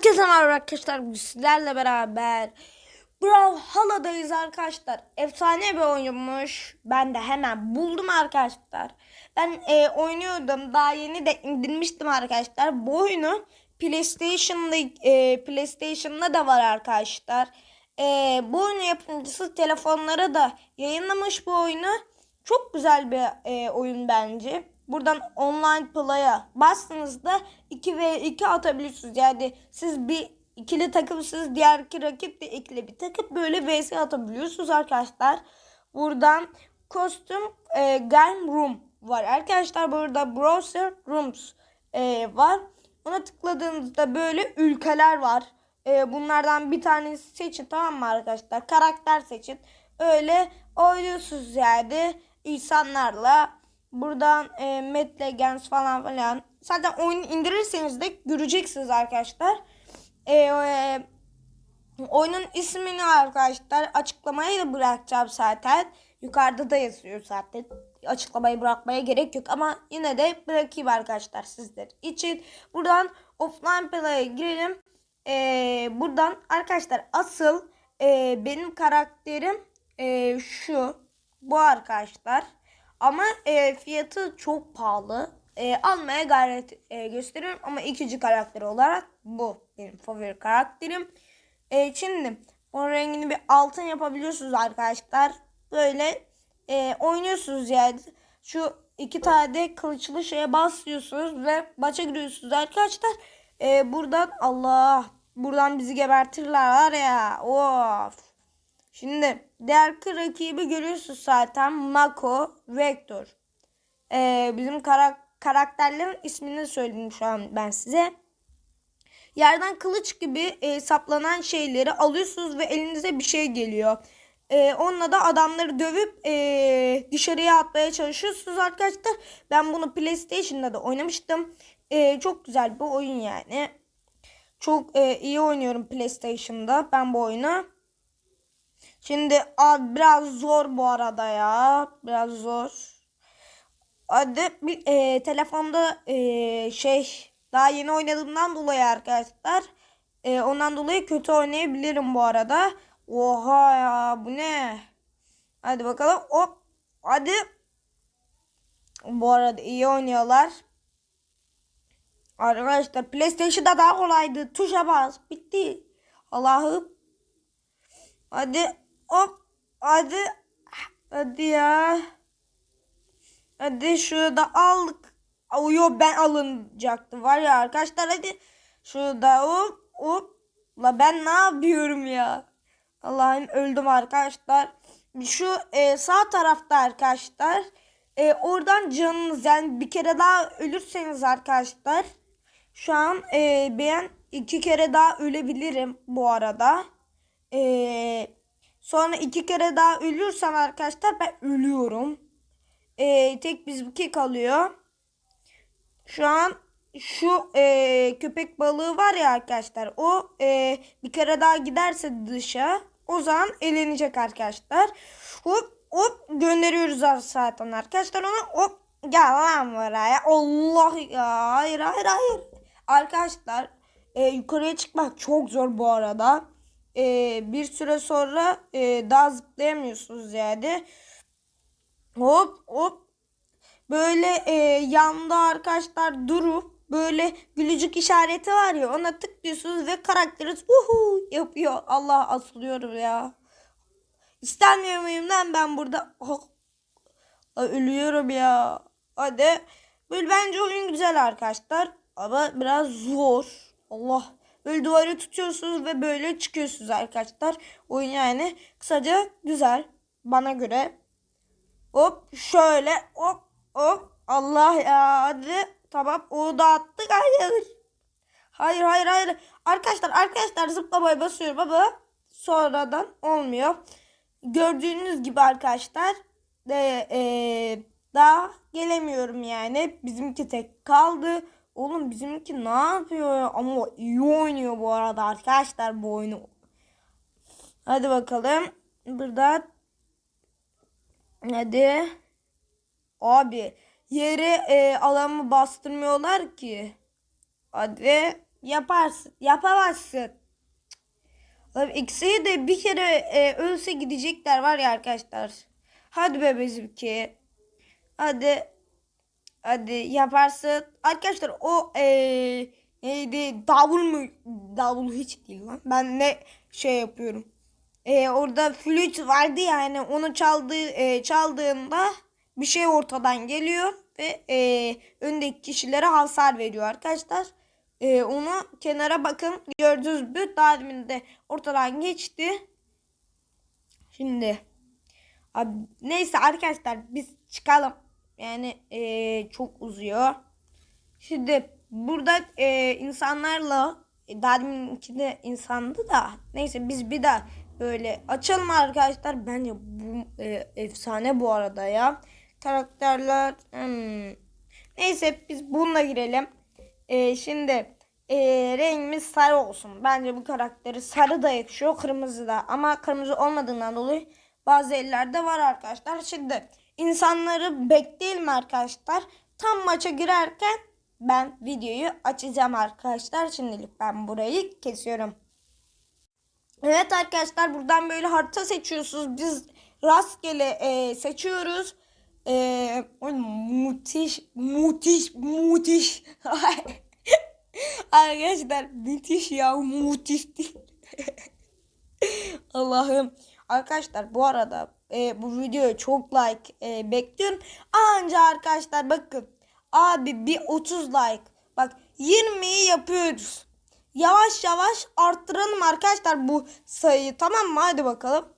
Herkese merhaba arkadaşlar. Sizlerle beraber Brawlhalla'dayız arkadaşlar. Efsane bir oyunmuş. Ben de hemen buldum arkadaşlar. Ben e, oynuyordum. Daha yeni de indirmiştim arkadaşlar. Bu oyunu PlayStation'da e, PlayStation'da da var arkadaşlar. E, bu oyunu yapımcısı telefonlara da yayınlamış bu oyunu. Çok güzel bir e, oyun bence. Buradan online play'a bastığınızda 2 ve 2 atabilirsiniz. Yani siz bir ikili takımsınız. Diğer iki rakip de ikili bir takım. Böyle vs atabiliyorsunuz arkadaşlar. Buradan kostüm e, game room var. Arkadaşlar burada browser rooms e, var. Ona tıkladığınızda böyle ülkeler var. E, bunlardan bir tanesi seçin tamam mı arkadaşlar? Karakter seçin. Öyle oynuyorsunuz yani insanlarla. Buradan e, Mad Legends falan filan. Zaten oyunu indirirseniz de göreceksiniz arkadaşlar. E, e, oyunun ismini arkadaşlar açıklamaya da bırakacağım zaten. Yukarıda da yazıyor zaten. Açıklamayı bırakmaya gerek yok ama yine de bırakayım arkadaşlar sizler için. Buradan offline play'e girelim. E, buradan arkadaşlar asıl e, benim karakterim e, şu. Bu arkadaşlar. Ama e, fiyatı çok pahalı. E, almaya gayret e, gösteriyorum ama ikinci karakter olarak bu benim favori karakterim. E, şimdi onun rengini bir altın yapabiliyorsunuz arkadaşlar. Böyle e, oynuyorsunuz yani. Şu iki tane de kılıçlı şeye basıyorsunuz ve maça giriyorsunuz arkadaşlar. E, buradan Allah buradan bizi gebertirler ya. Of. Şimdi diğer rakibi görüyorsunuz zaten. Mako, Vector. Ee, bizim karak karakterlerin ismini söyleyeyim şu an ben size. Yerden kılıç gibi e, saplanan şeyleri alıyorsunuz ve elinize bir şey geliyor. E, onunla da adamları dövüp e, dışarıya atmaya çalışıyorsunuz arkadaşlar. Ben bunu PlayStation'da da oynamıştım. E, çok güzel bir oyun yani. Çok e, iyi oynuyorum PlayStation'da ben bu oyunu. Şimdi abi biraz zor bu arada ya. Biraz zor. Hadi bir e, telefonda e, şey daha yeni oynadığımdan dolayı arkadaşlar. E, ondan dolayı kötü oynayabilirim bu arada. Oha ya bu ne? Hadi bakalım. Hop. Hadi. Bu arada iyi oynuyorlar. Arkadaşlar PlayStation'da daha kolaydı. Tuşa bas. Bitti. Allah'ım. Hadi. Hop. Hadi. Hadi ya. Hadi şurada aldık. Yo ben alınacaktı var ya arkadaşlar hadi. Şurada hop hop. La ben ne yapıyorum ya? Allah'ım öldüm arkadaşlar. Şu e, sağ tarafta arkadaşlar. E, oradan canınız yani bir kere daha ölürseniz arkadaşlar. Şu an e, ben iki kere daha ölebilirim bu arada. Eee Sonra iki kere daha ölürsem arkadaşlar ben ölüyorum. Ee, tek bizimki kalıyor. Şu an şu e, köpek balığı var ya arkadaşlar. O e, bir kere daha giderse dışa o zaman elenecek arkadaşlar. Hop hop gönderiyoruz zaten arkadaşlar onu. Hop gel lan buraya. Allah ya. Hayır hayır hayır. Arkadaşlar e, yukarıya çıkmak çok zor bu arada e, bir süre sonra e, daha zıplayamıyorsunuz yani. Hop hop. Böyle e, yanda arkadaşlar durup böyle gülücük işareti var ya ona tıklıyorsunuz ve karakteriniz uhu yapıyor. Allah asılıyorum ya. İstemiyor muyum lan ben burada? Oh. Ölüyorum ya. Hadi. Böyle bence oyun güzel arkadaşlar. Ama biraz zor. Allah. Böyle duvarı tutuyorsunuz ve böyle çıkıyorsunuz arkadaşlar. Oyun yani kısaca güzel bana göre. Hop şöyle hop hop Allah ya hadi tamam o da attık hayır. Hayır hayır hayır. Arkadaşlar arkadaşlar zıplamaya basıyorum ama sonradan olmuyor. Gördüğünüz gibi arkadaşlar de, e, daha gelemiyorum yani. Bizimki tek kaldı. Oğlum bizimki ne yapıyor ya? Ama iyi oynuyor bu arada arkadaşlar bu oyunu. Hadi bakalım. Burada hadi. Abi yere e, alanı bastırmıyorlar ki. Hadi Yaparsın. Yapamazsın. Abi ikisi de bir kere e, ölse gidecekler var ya arkadaşlar. Hadi be bizimki. Hadi. Hadi yaparsın. Arkadaşlar o e, neydi davul mu? Davul hiç değil lan. Ben ne şey yapıyorum. E, orada flüt vardı ya hani onu çaldığı e, çaldığında bir şey ortadan geliyor ve e, öndeki kişilere hasar veriyor arkadaşlar. E, onu kenara bakın gördünüz mü? Daha de ortadan geçti. Şimdi abi, neyse arkadaşlar biz çıkalım. Yani e, çok uzuyor. Şimdi burada e, insanlarla daha deminki de insandı da neyse biz bir daha böyle açalım arkadaşlar. Bence bu e, efsane bu arada ya. Karakterler hmm. neyse biz bununla girelim. E, şimdi e, rengimiz sarı olsun. Bence bu karakteri sarı da yakışıyor kırmızı da ama kırmızı olmadığından dolayı bazı ellerde var arkadaşlar. Şimdi insanları bekleyelim arkadaşlar. Tam maça girerken ben videoyu açacağım arkadaşlar. Şimdilik ben burayı kesiyorum. Evet arkadaşlar buradan böyle harita seçiyorsunuz. Biz rastgele e, seçiyoruz. E, müthiş, müthiş, müthiş. arkadaşlar müthiş ya, müthiş değil. Allah'ım. Arkadaşlar bu arada e, bu videoya çok like e, bekliyorum. Anca arkadaşlar bakın. Abi bir 30 like. Bak 20'yi yapıyoruz. Yavaş yavaş arttıralım arkadaşlar bu sayıyı. Tamam mı? Hadi bakalım.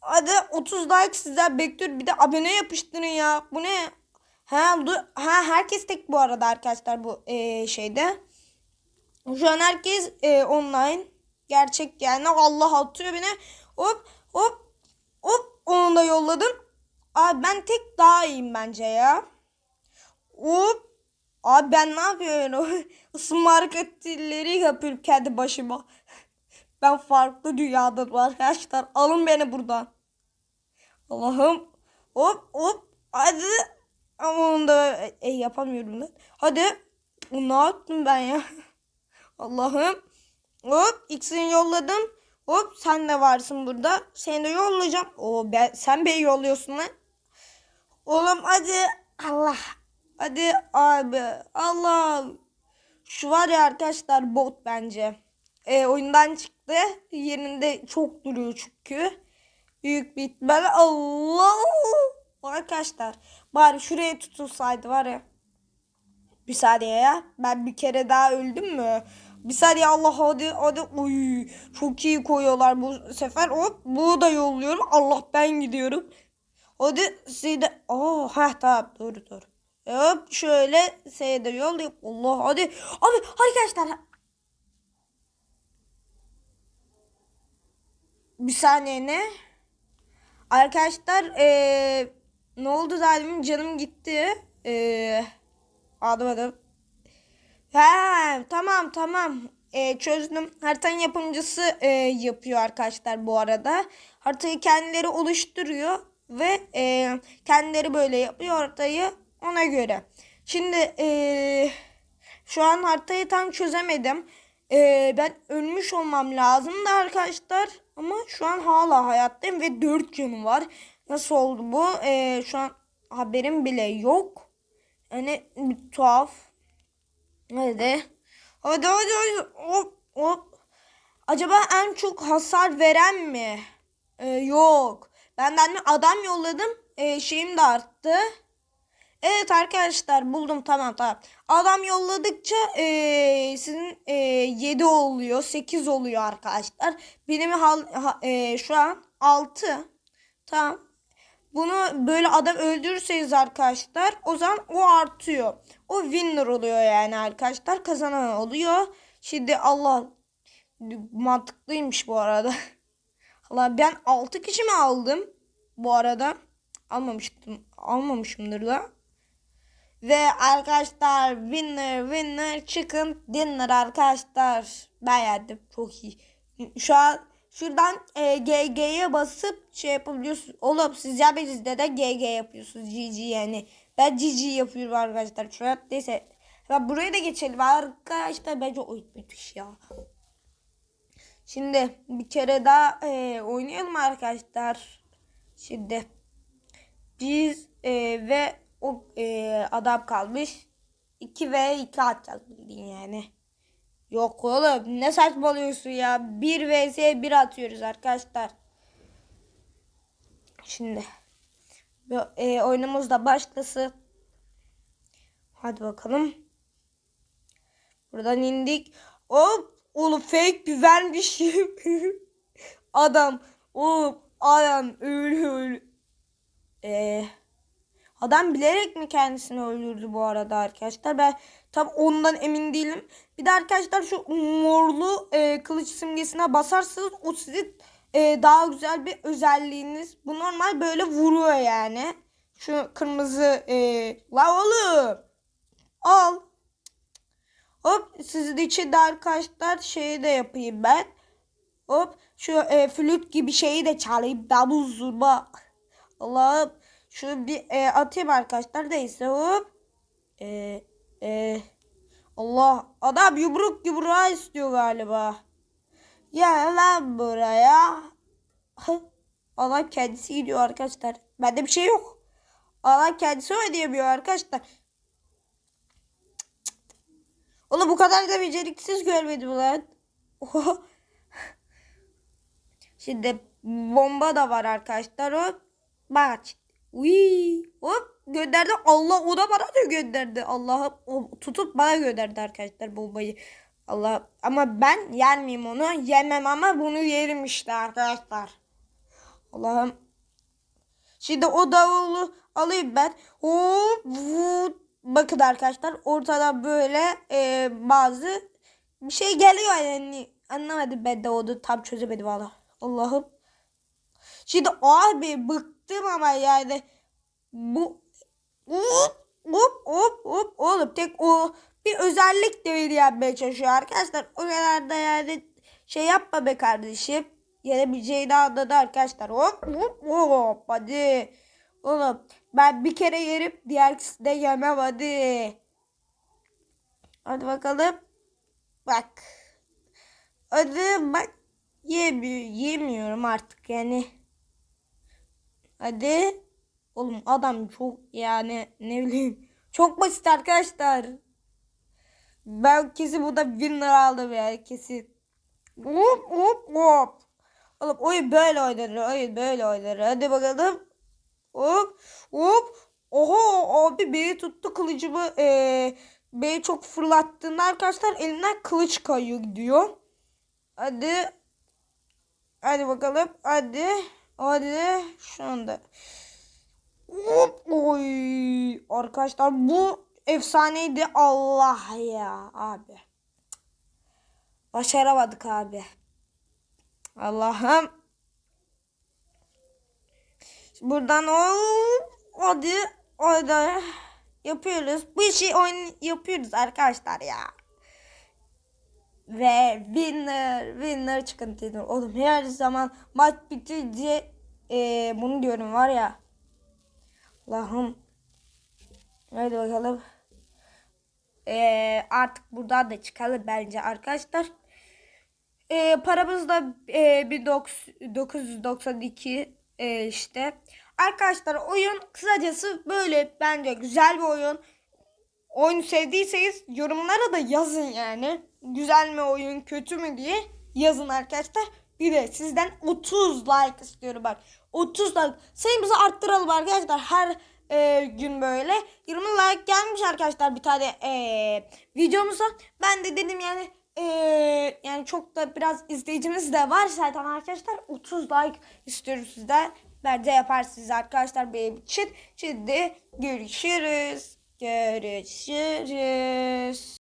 Hadi 30 like sizler bekliyor. Bir de abone yapıştırın ya. Bu ne? Ha, dur. ha herkes tek bu arada arkadaşlar bu e, şeyde. Şu an herkes e, online. Gerçek yani. Allah atıyor beni. Hop hop hop onu da yolladım. Abi ben tek daha iyiyim bence ya. Hop. Abi ben ne yapıyorum? Isınma hareketleri yapıyorum kendi başıma. Ben farklı dünyadım arkadaşlar. Alın beni buradan. Allah'ım. Hop hop. Hadi. Ama onu da e, yapamıyorum ben. Hadi. Ne yaptım ben ya? Allah'ım. Hop X'ini yolladım. Hop sen de varsın burada. Seni de yollayacağım. O ben, sen beni yolluyorsun lan. Oğlum hadi. Allah. Hadi abi. Allah. Şu var ya arkadaşlar bot bence. E, oyundan çıktı. Yerinde çok duruyor çünkü. Büyük bir ihtimalle Allah. Arkadaşlar bari şuraya tutulsaydı var ya. Bir saniye ya. Ben bir kere daha öldüm mü? Bir saniye Allah hadi hadi. Oy, çok iyi koyuyorlar bu sefer. Hop bunu da yolluyorum. Allah ben gidiyorum. Hadi size de. Oh, ha tamam doğru doğru. Hop şöyle size de yollayayım. Allah hadi. Abi arkadaşlar. Bir saniye ne? Arkadaşlar ee, ne oldu zaten canım gitti. Eee Adım adım. He tamam tamam. Ee, çözdüm. Haritanın yapımcısı e, yapıyor arkadaşlar bu arada. Haritayı kendileri oluşturuyor ve e, kendileri böyle yapıyor haritayı ona göre. Şimdi e, şu an haritayı tam çözemedim. E, ben ölmüş olmam lazım da arkadaşlar. Ama şu an hala hayattayım ve 4 canım var. Nasıl oldu bu? E, şu an haberim bile yok. Yani tuhaf. Hadi. Hadi hadi hadi. Hop hop. Acaba en çok hasar veren mi? Ee, yok. Benden mi adam yolladım. Ee, şeyim de arttı. Evet arkadaşlar buldum tamam tamam. Adam yolladıkça e, sizin e, 7 oluyor 8 oluyor arkadaşlar. Benim hal, ha, e, şu an 6. Tamam. Bunu böyle adam öldürürseniz arkadaşlar o zaman o artıyor. O winner oluyor yani arkadaşlar. Kazanan oluyor. Şimdi Allah mantıklıymış bu arada. Allah ben 6 kişi mi aldım bu arada? Almamıştım. Almamışımdır da. Ve arkadaşlar winner winner chicken dinner arkadaşlar. Ben yedim. Çok iyi. Şu an şuradan e, GG'ye basıp şey yapabiliyorsunuz. Oğlum siz yapıyorsunuz de GG yapıyorsunuz. GG yani. Ben GG yapıyorum arkadaşlar. Şu an neyse. Ya buraya da geçelim arkadaşlar. Bence oyun müthiş ya. Şimdi bir kere daha e, oynayalım arkadaşlar. Şimdi biz e, ve o e, adam kalmış. 2 ve 2 atacağız bildiğin yani. Yok oğlum ne saçmalıyorsun ya. 1 vs 1 atıyoruz arkadaşlar. Şimdi e, oyunumuz da başlasın. Hadi bakalım. Buradan indik. Hop oğlum fake bir vermişim. adam oğlum adam öyle öyle. Ee, adam bilerek mi kendisini öldürdü bu arada arkadaşlar? Ben tam ondan emin değilim. Bir de arkadaşlar şu morlu e, kılıç simgesine basarsanız o sizin e, daha güzel bir özelliğiniz. Bu normal böyle vuruyor yani. Şu kırmızı e, la oğlum al. Hop sizin için de arkadaşlar şeyi de yapayım ben. Hop şu e, flüt gibi şeyi de çalayım. Davul zurba. Allah'ım şunu bir e, atayım arkadaşlar. Neyse hop. E, e, Allah adam yumruk yumruğa istiyor galiba. Ya lan buraya. Allah kendisi gidiyor arkadaşlar. Bende bir şey yok. Allah kendisi oynayamıyor arkadaşlar. Oğlum bu kadar da beceriksiz görmedim lan. Şimdi bomba da var arkadaşlar. Bak. Uy. Hop gönderdi. Allah o da bana da gönderdi. Allah'ım o tutup bana gönderdi arkadaşlar bombayı. Allah ama ben yer miyim onu? Yemem ama bunu yerim işte arkadaşlar. Allah'ım. Şimdi o davulu alayım ben. Hop. Vut. Bakın arkadaşlar ortada böyle e, bazı bir şey geliyor yani anlamadım ben de onu tam çözemedim valla. Allah'ım. Şimdi abi bıktım ama yani bu hop hop hop hop oğlum tek o bir özellik de yapmaya çalışıyor arkadaşlar. O kadar da yani şey yapma be kardeşim. Yenebileceğini anladı arkadaşlar. Hop hop hop hadi. Oğlum ben bir kere yerim diğer de yemem hadi. Hadi bakalım. Bak. Hadi bak. Yemiyor, yemiyorum artık yani. Hadi. Oğlum adam çok yani ne bileyim. Çok basit arkadaşlar. Ben kesin burada winner aldım ya kesin. Hop hop hop. Oğlum oyun böyle oynanır. Oyun böyle oynanır. Hadi bakalım. Hop hop. Oho abi beni tuttu kılıcımı. Ee, beni çok fırlattığında arkadaşlar elinden kılıç kayıyor gidiyor. Hadi. Hadi bakalım. Hadi. Hadi. Şu anda. Hop. Oy. Arkadaşlar bu efsaneydi. Allah ya abi. Başaramadık abi. Allah'ım. Buradan o hadi hadi yapıyoruz. Bu işi oyun yapıyoruz arkadaşlar ya. Ve winner winner çıkıntıydı. Oğlum her zaman maç bitince e, bunu diyorum var ya. Allah'ım. Hadi bakalım. E, artık buradan da çıkalım bence arkadaşlar. E, paramız da e, 1992 e, işte. Arkadaşlar oyun kısacası böyle bence güzel bir oyun. Oyunu sevdiyseniz yorumlara da yazın yani. Güzel mi oyun kötü mü diye yazın arkadaşlar. Bir de sizden 30 like istiyorum bak. 30 like. Sayımızı arttıralım arkadaşlar. Her e, gün böyle. 20 like gelmiş arkadaşlar bir tane e, videomuza. Ben de dedim yani e, yani çok da biraz izleyicimiz de var zaten arkadaşlar. 30 like istiyorum sizden. Bence yaparsınız arkadaşlar benim için. Şimdi görüşürüz. Görüşürüz.